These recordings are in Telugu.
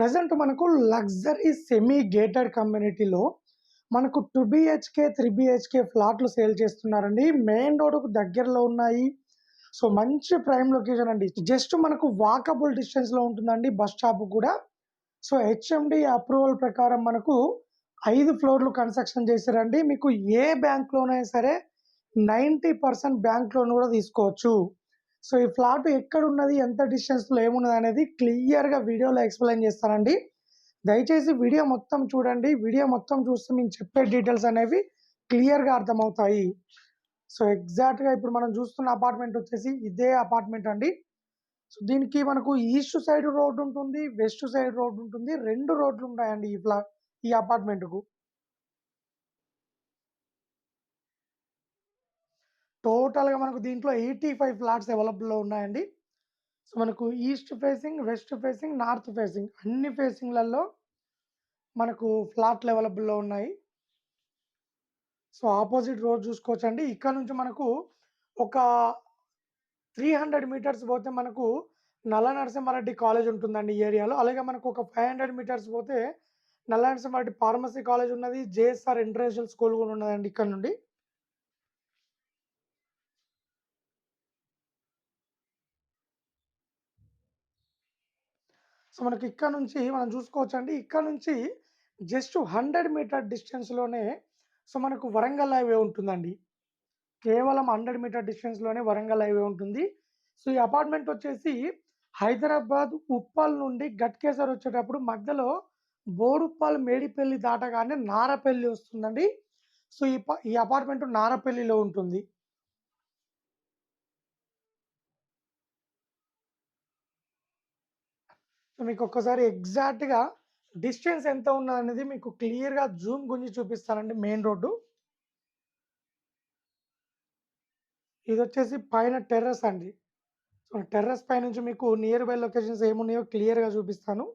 ప్రజెంట్ మనకు లగ్జరీ సెమీ గేటెడ్ కమ్యూనిటీలో మనకు టూ బిహెచ్కే త్రీ బిహెచ్కే ఫ్లాట్లు సేల్ చేస్తున్నారండి. మెయిన్ రోడ్కు దగ్గరలో ఉన్నాయి. సో మంచి ప్రైమ్ లొకేషన్ అండి. జస్ట్ మనకు వాకబుల్ డిస్టెన్స్లో ఉంటుందండి బస్ స్టాప్ కూడా. సో హెచ్ఎండి అప్రూవల్ ప్రకారం మనకు ఐదు ఫ్లోర్లు కన్స్ట్రక్షన్ చేశారండి. మీకు ఏ బ్యాంక్ లోనైనా సరే నైంటీ పర్సెంట్ బ్యాంక్ లోన్ కూడా తీసుకోవచ్చు. సో ఈ ఫ్లాట్ ఎక్కడ ఉన్నది ఎంత డిస్టెన్స్లో ఏమున్నది అనేది క్లియర్గా వీడియోలో ఎక్స్ప్లెయిన్ చేస్తానండి. దయచేసి వీడియో మొత్తం చూడండి. వీడియో మొత్తం చూస్తే మేము చెప్పే డీటెయిల్స్ అనేవి క్లియర్గా అర్థమవుతాయి. సో ఎగ్జాక్ట్గా ఇప్పుడు మనం చూస్తున్న అపార్ట్మెంట్ వచ్చేసి ఇదే అపార్ట్మెంట్ అండి. సో దీనికి మనకు ఈస్ట్ సైడ్ రోడ్ ఉంటుంది వెస్ట్ సైడ్ రోడ్ ఉంటుంది. రెండు రోడ్లు ఉంటాయండి ఈ ఫ్లా ఈ అపార్ట్మెంట్ టోటల్గా మనకు దీంట్లో ఎయిటీ ఫైవ్ ఫ్లాట్స్ అవైలబుల్లో ఉన్నాయండి. సో మనకు east facing west facing north facing అన్ని ఫేసింగ్లలో మనకు ఫ్లాట్లు అవైలబుల్లో ఉన్నాయి. సో ఆపోజిట్ రోడ్ చూసుకోవచ్చండి. ఇక్కడ నుంచి మనకు ఒక త్రీ హండ్రెడ్ మీటర్స్ పోతే మనకు నల్ల నరసింహారెడ్డి కాలేజ్ ఉంటుందండి ఈ ఏరియాలో. అలాగే మనకు ఒక ఫైవ్ హండ్రెడ్ మీటర్స్ పోతే నల్ల నరసింహారెడ్డి ఫార్మసీ కాలేజ్ ఉన్నది. జేఎస్ఆర్ ఇంటర్నేషనల్ స్కూల్ కూడా ఉన్నదండి ఇక్కడ నుండి. సో మనకి ఇక్కడ నుంచి మనం చూసుకోవచ్చండి. ఇక్కడ నుంచి జస్ట్ హండ్రెడ్ మీటర్ డిస్టెన్స్లోనే సో మనకు వరంగల్ హైవే ఉంటుందండి. కేవలం హండ్రెడ్ మీటర్ డిస్టెన్స్లోనే వరంగల్ హైవే ఉంటుంది. సో ఈ అపార్ట్మెంట్ వచ్చేసి హైదరాబాద్ ఉప్పల్ నుండి గట్కేసర్ వచ్చేటప్పుడు మధ్యలో బోడుప్పల్ మేడిపల్లి దాటగానే నారపల్లి వస్తుందండి. సో ఈ ప- ఈ అపార్ట్మెంట్ నారపల్లిలో ఉంటుంది. మీకు ఒక్కసారి ఎగ్జాక్ట్గా డిస్టెన్స్ ఎంత ఉన్నా అనేది మీకు క్లియర్గా జూమ్ గురించి చూపిస్తానండి మెయిన్ రోడ్డు. ఇది వచ్చేసి పైన టెర్రస్ అండి. సో టెర్రస్ పై నుంచి మీకు నియర్ బై లొకేషన్స్ ఏమున్నాయో క్లియర్గా చూపిస్తాను.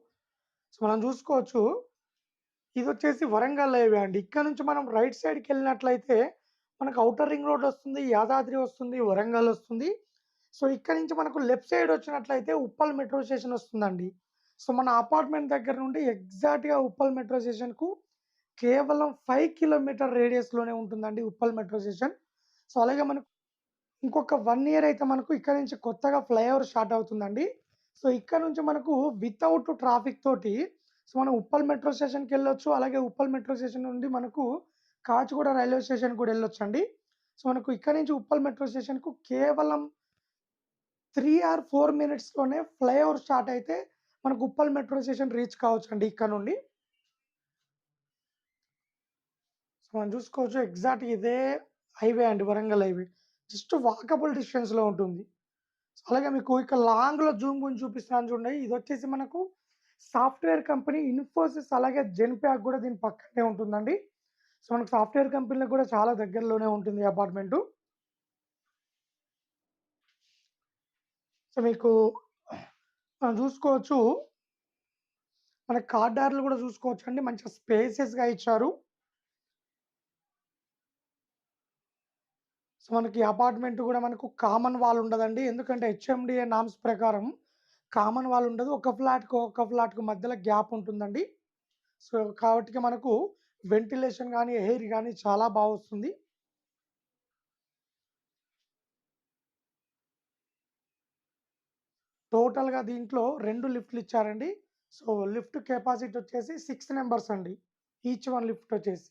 సో మనం చూసుకోవచ్చు. ఇది వచ్చేసి వరంగల్ హైవే అండి. ఇక్కడ నుంచి మనం రైట్ సైడ్కి వెళ్ళినట్లయితే మనకు అవుటర్ రింగ్ రోడ్ వస్తుంది యాదాద్రి వస్తుంది వరంగల్ వస్తుంది. సో ఇక్కడ నుంచి మనకు లెఫ్ట్ సైడ్ వచ్చినట్లయితే ఉప్పల్ మెట్రో స్టేషన్ వస్తుందండి. సో మన అపార్ట్మెంట్ దగ్గర నుండి ఎగ్జాక్ట్గా ఉప్పల్ మెట్రో స్టేషన్కు కేవలం ఫైవ్ కిలోమీటర్ రేడియస్లోనే ఉంటుందండి ఉప్పల్ మెట్రో స్టేషన్. సో అలాగే మనకు ఇంకొక వన్ ఇయర్ అయితే మనకు ఇక్కడ నుంచి కొత్తగా ఫ్లైఓవర్ స్టార్ట్ అవుతుందండి. సో ఇక్కడ నుంచి మనకు వితౌట్ ట్రాఫిక్ తోటి సో మనం ఉప్పల్ మెట్రో స్టేషన్కి వెళ్ళొచ్చు అలాగే ఉప్పల్ మెట్రో స్టేషన్ నుండి మనకు కాచిగూడ రైల్వే స్టేషన్ కూడా వెళ్ళొచ్చు అండి సో మనకు ఇక్కడ నుంచి ఉప్పల్ మెట్రో స్టేషన్కు కేవలం త్రీ ఆర్ ఫోర్ మినిట్స్లోనే ఫ్లైఓవర్ స్టార్ట్ అయితే మనకు గుప్పల్ మెట్రో స్టేషన్ రీచ్ కావచ్చు అండి ఇక్కడ నుండి. సో మనం చూసుకోవచ్చు ఎగ్జాక్ట్ ఇదే హైవే అండి వరంగల్ హైవే జస్ట్ వాకబుల్ డిస్టెన్స్లో ఉంటుంది. సో అలాగే మీకు ఇక్కడ లాంగ్లో జూమ్ గురించి చూపిస్తున్నాను చూడండి. ఇది వచ్చేసి మనకు సాఫ్ట్వేర్ కంపెనీ ఇన్ఫోసిస్ అలాగే జెన్ప్యాక్ కూడా దీని పక్కనే ఉంటుందండి. సో మనకు సాఫ్ట్వేర్ కంపెనీలకు కూడా చాలా దగ్గరలోనే ఉంటుంది అపార్ట్మెంటు సో మీకు మనం చూసుకోవచ్చు. మన కార్డార్లు కూడా చూసుకోవచ్చు అండి. మంచిగా స్పేసెస్గా ఇచ్చారు. సో మనకి అపార్ట్మెంట్ కూడా మనకు కామన్ వాల్ ఉండదండి. ఎందుకంటే హెచ్ఎండిఏ నామ్స్ ప్రకారం కామన్ వాల్ ఉండదు. ఒక ఫ్లాట్కు ఒక ఫ్లాట్కు మధ్యలో గ్యాప్ ఉంటుందండి. సో కాబట్టి మనకు వెంటిలేషన్ కానీ ఎయిర్ కానీ చాలా బాగా వస్తుంది టోటల్గా దీంట్లో రెండు లిఫ్ట్లు ఇచ్చారండి. సో లిఫ్ట్ కెపాసిటీ వచ్చేసి సిక్స్ నెంబర్స్ అండి. ఈచ్ వన్ లిఫ్ట్ వచ్చేసి.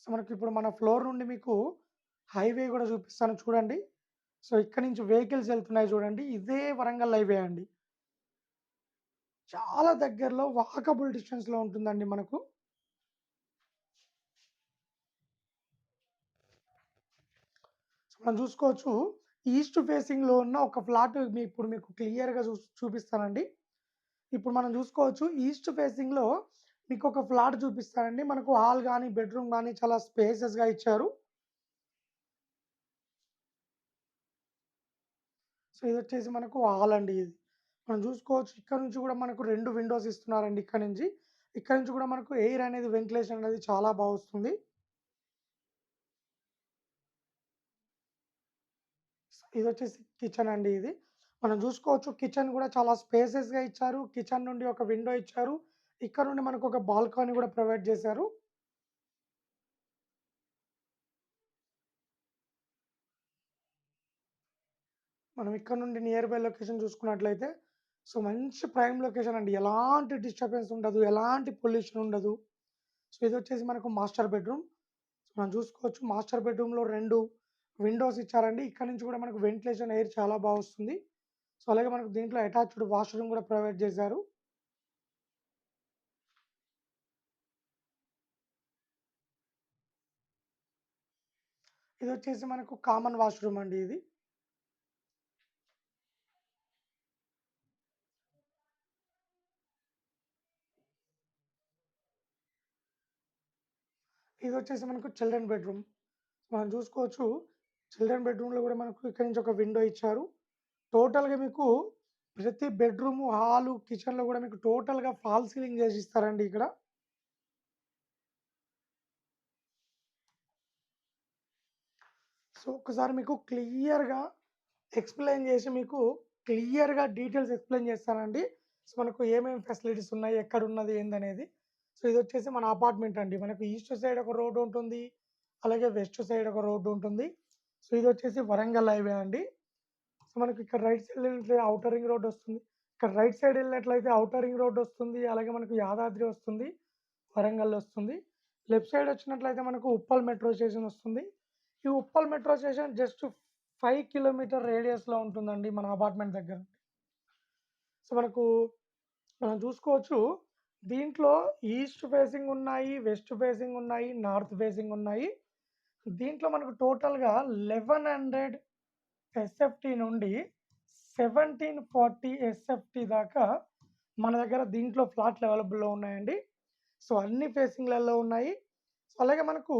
సో మనకి ఇప్పుడు మన ఫ్లోర్ నుండి మీకు హైవే కూడా చూపిస్తాను చూడండి. సో ఇక్కడ నుంచి వెహికల్స్ వెళ్తున్నాయి చూడండి. ఇదే వరంగల్ హైవే అండి. చాలా దగ్గరలో వాకబుల్ డిస్టెన్స్లో ఉంటుందండి మనకు. మనం చూసుకోవచ్చు ఈస్ట్ ఫేసింగ్లో ఉన్న ఒక ఫ్లాట్ మీ ఇప్పుడు మీకు క్లియర్గా చూ చూపిస్తానండి. ఇప్పుడు మనం చూసుకోవచ్చు ఈస్ట్ ఫేసింగ్లో మీకు ఒక ఫ్లాట్ చూపిస్తానండి. మనకు హాల్ కానీ బెడ్రూమ్ కానీ చాలా స్పేసెస్గా ఇచ్చారు. సో ఇది వచ్చేసి మనకు హాల్ అండి ఇది. మనం చూసుకోవచ్చు ఇక్కడ నుంచి కూడా మనకు రెండు విండోస్ ఇస్తున్నారండి ఇక్కడ నుంచి. ఇక్కడ నుంచి కూడా మనకు ఎయిర్ అనేది వెంటిలేషన్ అనేది చాలా బాగా వస్తుంది ఇది వచ్చేసి కిచెన్ అండి ఇది మనం చూసుకోవచ్చు కిచెన్ కూడా చాలా స్పేసెస్‌గా ఇచ్చారు. కిచెన్ నుండి ఒక విండో ఇచ్చారు. ఇక్కడ నుండి మనకు ఒక బాల్కనీ కూడా ప్రొవైడ్ చేశారు. మనం ఇక్కడ నుండి నియర్ బై లొకేషన్ చూసుకున్నట్లయితే సో మంచి ప్రైమ్ లొకేషన్ అండి. ఎలాంటి డిస్టర్బెన్స్ ఉండదు. ఎలాంటి పొల్యూషన్ ఉండదు. సో ఇది వచ్చేసి మనకు మాస్టర్ బెడ్‌రూమ్. మనం చూసుకోవచ్చు మాస్టర్ బెడ్‌రూమ్‌లో రెండు విండోస్ ఇచ్చారండి. ఇక్కడ నుంచి కూడా మనకు వెంటిలేషన్ ఎయిర్ చాలా బాగా వస్తుంది. సో అలాగే మనకు దీంట్లో అటాచ్డ్ వాష్‌రూమ్ కూడా ప్రొవైడ్ చేశారు. ఇది వచ్చేసి మనకు కామన్ వాష్‌రూమ్ అండి ఇది. వచ్చేసి మనకు చిల్డ్రన్ బెడ్‌రూమ్. మనం చూసుకోవచ్చు చిల్డ్రన్ బెడ్‌రూమ్‌లో కూడా మనకు ఇక్కడి నుంచి ఒక విండో ఇచ్చారు. టోటల్‌గా మీకు ప్రతి బెడ్‌రూము, హాలు, కిచెన్‌లో కూడా మీకు టోటల్‌గా ఫాల్ సీలింగ్ చేసి ఇస్తారండి ఇక్కడ. సో ఒక్కసారి మీకు క్లియర్‌గా ఎక్స్‌ప్లెయిన్ చేసి మీకు క్లియర్‌గా డీటెయిల్స్ ఎక్స్‌ప్లెయిన్ చేస్తానండి. సో మనకు ఏమేమి ఫెసిలిటీస్ ఉన్నాయి, ఎక్కడ ఉన్నది ఏందనేది. సో ఇది వచ్చేసి మన అపార్ట్మెంట్ అండి. మనకు ఈస్ట్ సైడ్ ఒక రోడ్డు ఉంటుంది. అలాగే వెస్ట్ సైడ్ ఒక రోడ్డు ఉంటుంది. సో ఇది వచ్చేసి వరంగల్ హైవే అండి. సో మనకి ఇక్కడ రైట్ సైడ్ వెళ్ళినట్లయితే అవుటర్ రింగ్ రోడ్ వస్తుంది. ఇక్కడ రైట్ సైడ్ వెళ్ళినట్లయితే అవుటర్ రింగ్ రోడ్ వస్తుంది. అలాగే మనకు యాదాద్రి వస్తుంది. వరంగల్ వస్తుంది. లెఫ్ట్ సైడ్ వచ్చినట్లయితే మనకు ఉప్పల్ మెట్రో స్టేషన్ వస్తుంది. ఈ Uppal metro station just five kilometre రేడియస్‌లో ఉంటుందండి మన అపార్ట్మెంట్ దగ్గర. సో మనకు మనం చూసుకోవచ్చు దీంట్లో ఈస్ట్ ఫేసింగ్ ఉన్నాయి. వెస్ట్ ఫేసింగ్ ఉన్నాయి. నార్త్ ఫేసింగ్ ఉన్నాయి. దీంట్లో మనకు టోటల్‌గా లెవెన్ హండ్రెడ్ ఎస్ఎఫ్టీ నుండి సెవెంటీన్ ఫార్టీ ఎస్ఎఫ్టీ దాకా మన దగ్గర దీంట్లో ఫ్లాట్‌లు అవైలబుల్‌లో ఉన్నాయండి. సో అన్ని ఫేసింగ్‌లలో ఉన్నాయి. సో అలాగే మనకు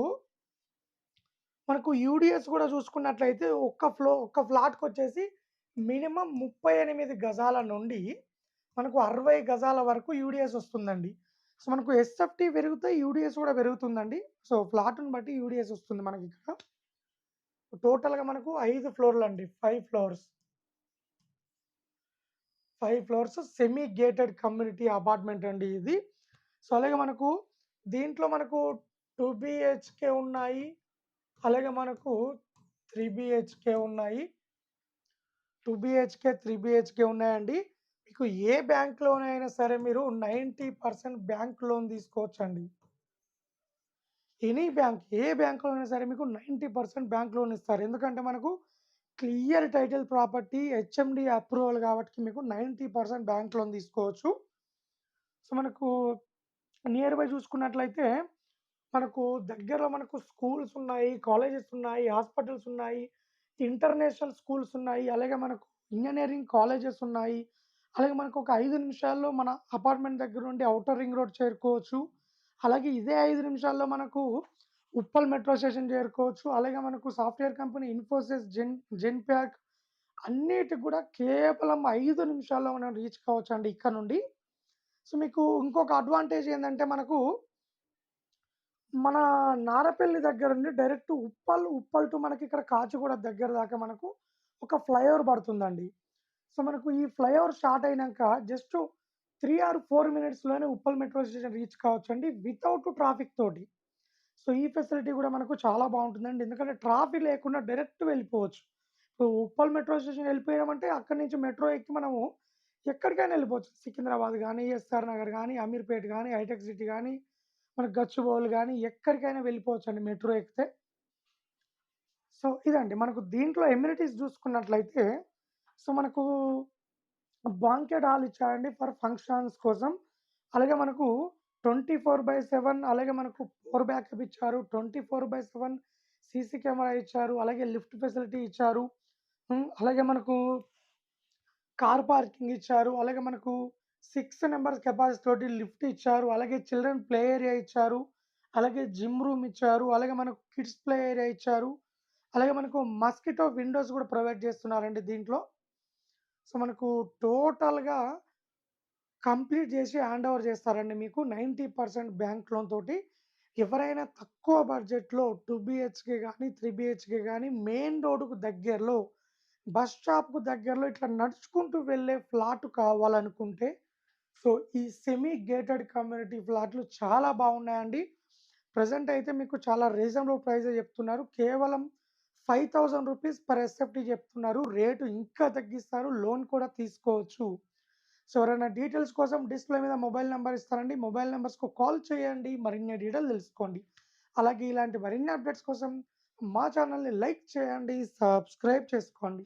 మనకు యూడిఎస్ కూడా చూసుకున్నట్లయితే ఒక్క ఫ్లో ఒక్క ఫ్లాట్‌కొచ్చేసి మినిమమ్ 38 గజాల నుండి మనకు 60 గజాల వరకు యూడిఎస్ వస్తుందండి. సో మనకు ఎస్ఎఫ్‌టి పెరిగితే యూడిఎస్ కూడా పెరుగుతుందండి. సో ఫ్లాట్‌ని బట్టి యూడిఎస్ వస్తుంది మనకి ఇక్కడ టోటల్‌గా మనకు ఐదు ఫ్లోర్లు అండి five floors. Five floors semi gated community apartment అండి ఇది. సో అలాగే మనకు దీంట్లో మనకు టూ బీహెచ్‌కే ఉన్నాయి. అలాగే మనకు త్రీ బిహెచ్కే ఉన్నాయి. టూ బీహెచ్‌కే, త్రీ బీహెచ్‌కే ఉన్నాయండి. మీకు ఏ బ్యాంక్ లోన్ అయినా సరే మీరు 90% బ్యాంక్ లోన్ తీసుకోవచ్చండి. ఎనీ బ్యాంక్ ఏ బ్యాంక్‌లో అయినా సరే మీకు 90% బ్యాంక్ లోన్ ఇస్తారు. ఎందుకంటే మనకు clear title property HMD approval కాబట్టి మీకు 90% బ్యాంక్ లోన్ తీసుకోవచ్చు. సో మనకు నియర్ బై చూసుకున్నట్లయితే మనకు దగ్గరలో మనకు స్కూల్స్ ఉన్నాయి. కాలేజెస్ ఉన్నాయి. హాస్పిటల్స్ ఉన్నాయి. ఇంటర్నేషనల్ స్కూల్స్ ఉన్నాయి. అలాగే మనకు ఇంజనీరింగ్ కాలేజెస్ ఉన్నాయి. అలాగే మనకు ఒక ఐదు నిమిషాల్లో మన అపార్ట్మెంట్ దగ్గర నుండి అవుటర్ రింగ్ రోడ్ చేరుకోవచ్చు. అలాగే ఇదే ఐదు నిమిషాల్లో మనకు ఉప్పల్ మెట్రో స్టేషన్ చేరుకోవచ్చు. అలాగే మనకు సాఫ్ట్‌వేర్ కంపెనీ ఇన్ఫోసిస్, జెన్ జెన్ ప్యాక్ అన్నిటికి కూడా కేవలం ఐదు నిమిషాల్లో మనం రీచ్ కావచ్చు అండి ఇక్కడ నుండి. సో మీకు ఇంకొక అడ్వాంటేజ్ ఏంటంటే మనకు మన నారపల్లి దగ్గర నుండి డైరెక్ట్ ఉప్పల్, ఉప్పల్ టు మనకి ఇక్కడ కాచిగూడ దగ్గర దాకా మనకు ఒక ఫ్లైఓవర్ పడుతుందండి. సో మనకు ఈ ఫ్లైఓవర్ స్టార్ట్ అయినాక జస్ట్ త్రీ ఆర్ ఫోర్ మినిట్స్‌లోనే ఉప్పల్ మెట్రో స్టేషన్ రీచ్ కావచ్చు అండి వితౌట్ ట్రాఫిక్ తోటి. సో ఈ ఫెసిలిటీ కూడా మనకు చాలా బాగుంటుందండి ఎందుకంటే ట్రాఫిక్ లేకుండా డైరెక్ట్ వెళ్ళిపోవచ్చు. ఇప్పుడు ఉప్పల్ మెట్రో స్టేషన్ వెళ్ళిపోయామంటే అక్కడి నుంచి మెట్రో ఎక్కి మనము ఎక్కడికైనా వెళ్ళిపోవచ్చు. సికింద్రాబాద్ కానీ ఎస్ఆర్ నగర్ కానీ అమీర్పేట్ కానీ హైటెక్ సిటీ కానీ మన గచ్చిబౌలి కానీ ఎక్కడికైనా వెళ్ళిపోవచ్చు అండి మెట్రో ఎక్కితే. సో ఇదండి. మనకు దీంట్లో ఎమ్యూనిటీస్ చూసుకున్నట్లయితే సో మనకు బాంకెట్ హాల్ ఇచ్చారండి ఫర్ ఫంక్షన్స్ కోసం. అలాగే మనకు 24/7 అలాగే మనకు ఫోర్ బ్యాకప్ ఇచ్చారు. 24/7 సీసీ కెమెరా ఇచ్చారు. అలాగే లిఫ్ట్ ఫెసిలిటీ ఇచ్చారు. అలాగే మనకు కార్ పార్కింగ్ ఇచ్చారు. అలాగే మనకు సిక్స్ నెంబర్స్ కెపాసిటీ తోటి లిఫ్ట్ ఇచ్చారు. అలాగే చిల్డ్రన్ ప్లే ఏరియా ఇచ్చారు. అలాగే జిమ్ రూమ్ ఇచ్చారు. అలాగే మనకు కిడ్స్ ప్లే ఏరియా ఇచ్చారు. అలాగే మనకు మస్కిటో విండోస్ కూడా ప్రొవైడ్ చేస్తున్నారండి దీంట్లో. సో మనకు టోటల్‌గా కంప్లీట్ చేసి హ్యాండ్ ఓవర్ చేస్తారండి మీకు 90% బ్యాంక్ లోన్ తోటి. ఎవరైనా తక్కువ బడ్జెట్‌లో టూ బీహెచ్‌కే కానీ త్రీ బీహెచ్‌కే కానీ మెయిన్ రోడ్‌కు దగ్గరలో బస్ స్టాప్‌కు దగ్గరలో ఇట్లా నడుచుకుంటూ వెళ్ళే ఫ్లాట్ కావాలనుకుంటే, సో ఈ సెమీ గేటెడ్ కమ్యూనిటీ ఫ్లాట్‌లు చాలా బాగున్నాయండి. ప్రజెంట్ అయితే మీకు చాలా రీజనబుల్ ప్రైజే చెప్తున్నారు. కేవలం five thousand rupees per SFT చెప్తున్నారు. రేటు ఇంకా తగ్గిస్తారు. లోన్ కూడా తీసుకోవచ్చు. సో ఎవరైనా డీటెయిల్స్ కోసం డిస్‌ప్లే మీద మొబైల్ నెంబర్ ఇస్తారండి మొబైల్ నెంబర్స్కు కాల్ చేయండి. మరిన్ని డీటెయిల్ తెలుసుకోండి. అలాగే ఇలాంటి మరిన్ని అప్డేట్స్ కోసం మా ఛానెల్‌ని లైక్ చేయండి. సబ్స్క్రైబ్ చేసుకోండి.